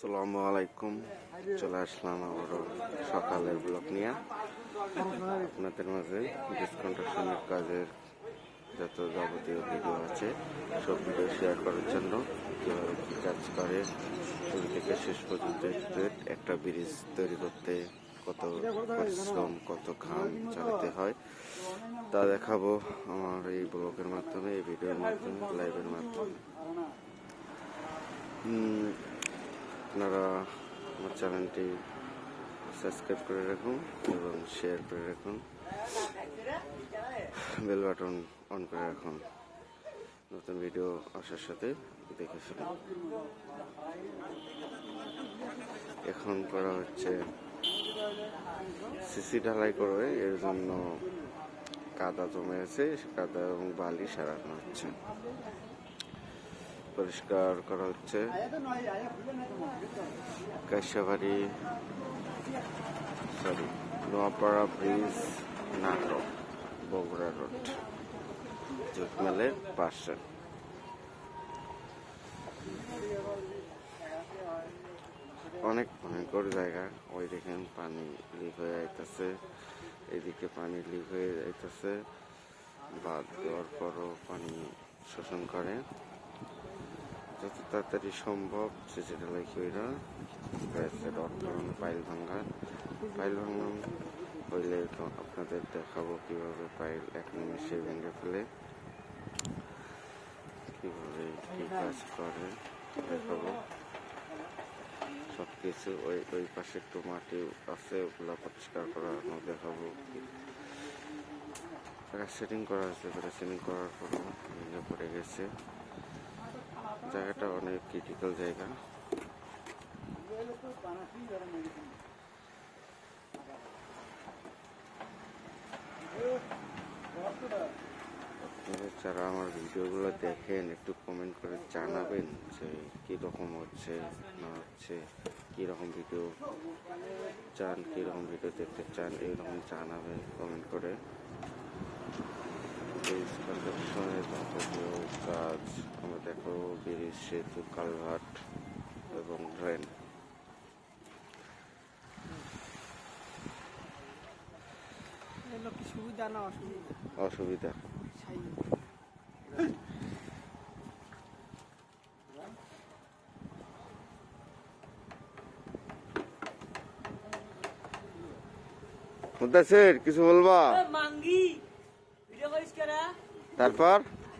আসসালামু আলাইকুম। চলে আসলাম আবারও সকালের ব্লগ নিয়ে। আপনাদের মাঝে ডিসকন্ট্রাকশনের কাজের যত যাবতীয় ভিডিও আছে, সব ভিডিও শেয়ার করার জন্য কীভাবে কী কাজ করে, শুরু থেকে শেষ পর্যন্ত একটা ব্রিজ তৈরি করতে কত পরিশ্রম, কত ঘাম চালাতে হয়, তা দেখাবো আমার এই ব্লগের মাধ্যমে, এই ভিডিওর মাধ্যমে লাইভের মাধ্যমে। আপনারা আমার চ্যানেলটি সাবস্ক্রাইব করে রাখুন এবং শেয়ার করে রাখুন। বেল বাটন অন করে রাখুন। নতুন ভিডিও আসার সাথে দেখে ফেলুন। এখন করা হচ্ছে সিসি ঢালাই করে, এর জন্য কাদা জমে আছে, কাদা এবং বালি সারানো হচ্ছে। পরিষ্কার করা হচ্ছে। কাশাবাড়ি সরি নোয়াপাড়া ব্রিজ নাটক বগুড়া রোড জুটমেলের পাশে। অনেক ভয়ঙ্কর জায়গা ওই দেখেন পানি লিক হয়ে যাইতেছে, এদিকে পানি লিক হয়ে যাইতেছে। বাদ দেওয়ার পরও পানি শোষণ করে। যত তাড়াতাড়ি সম্ভব গ্যাসে রড ধরানো পাইল ভাঙ্গা পাইল ভাঙান হইলে আপনাদের দেখাবো কীভাবে পাইল এক নিমিষে ভেঙে ফেলে কীভাবে কি কাজ করে, দেখাবো। সব কিছু ওই ওই পাশে একটু মাটি আছে, ওগুলো পরিষ্কার করা দেখাবো। সেটিং করা আছে সেটিং করার পর ভেঙে পড়ে গেছে। জায়গাটা অনেক ক্রিটিক্যাল জায়গা। যারা আমার ভিডিওগুলো দেখেন, একটু কমেন্ট করে জানাবেন যে কীরকম হচ্ছে, না হচ্ছে, কীরকম ভিডিও চান, কীরকম ভিডিও দেখতে চান, এইরকম জানাবেন কমেন্ট করে ব্রিজ কনস্ট্রাকশনের যাবতীয় কাজ। আমরা দেখো ব্রিজ সেতু কালভার্ট এবং ড্রেন। সুবিধা না অসুবিধা? কিছু বলবা? মাঙ্গি ভিডিও করিস তারপর?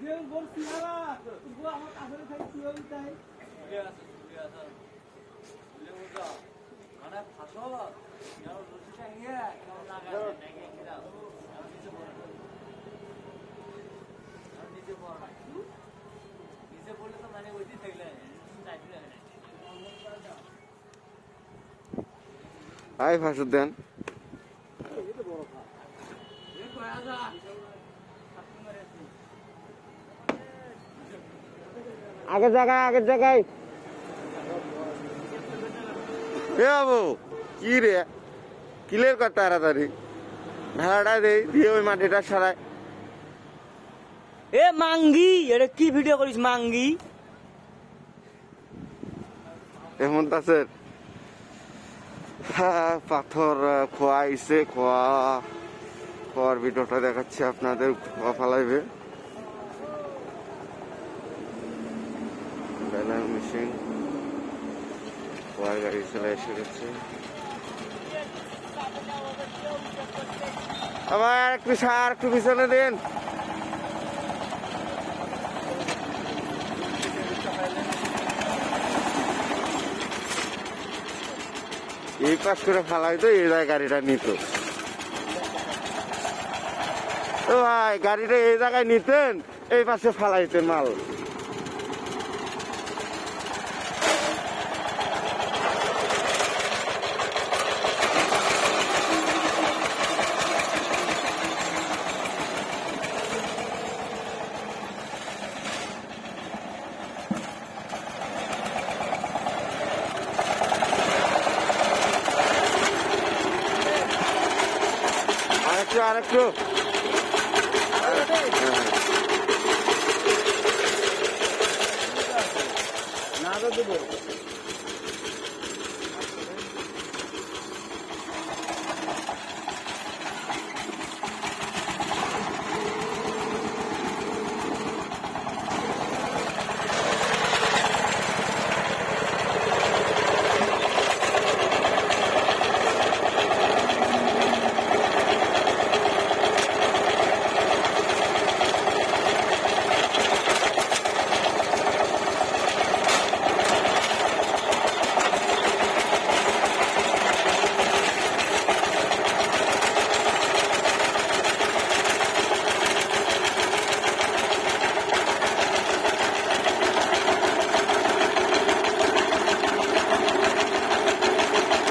যে সিয়ারা বউ আমার কাছে থাকি সিয়ারি তাই আই দেন। আগের জায়গায় আগের জায়গায় এ বাবু কি রে? কিলের কর তাড়াতাড়ি। ভাড়াটা দেই দিয়ে ওই মাটিটা সারায় এ মাঙ্গি এটা কি ভিডিও করিস মাঙ্গি? এমন তাসের হ্যাঁ পাথর খোয়া আইসে খোয়া। খোয়ার ভিডিওটা দেখাচ্ছি আপনাদের খোয়া ফালাইবে। বেলার মেশিন খোয়ার গাড়ি চলে এসে গেছে। আবার একটু সার, একটু পিছনে দিন। এই পাশ করে ফালাই তো, এই জায়গায় গাড়িটা নিত। ভাই, গাড়িটা এই জায়গায় নিতেন, এই পাশে ফালাইতেন মাল। আর একটু হ্যাঁ, হ্যাঁ। না দেবো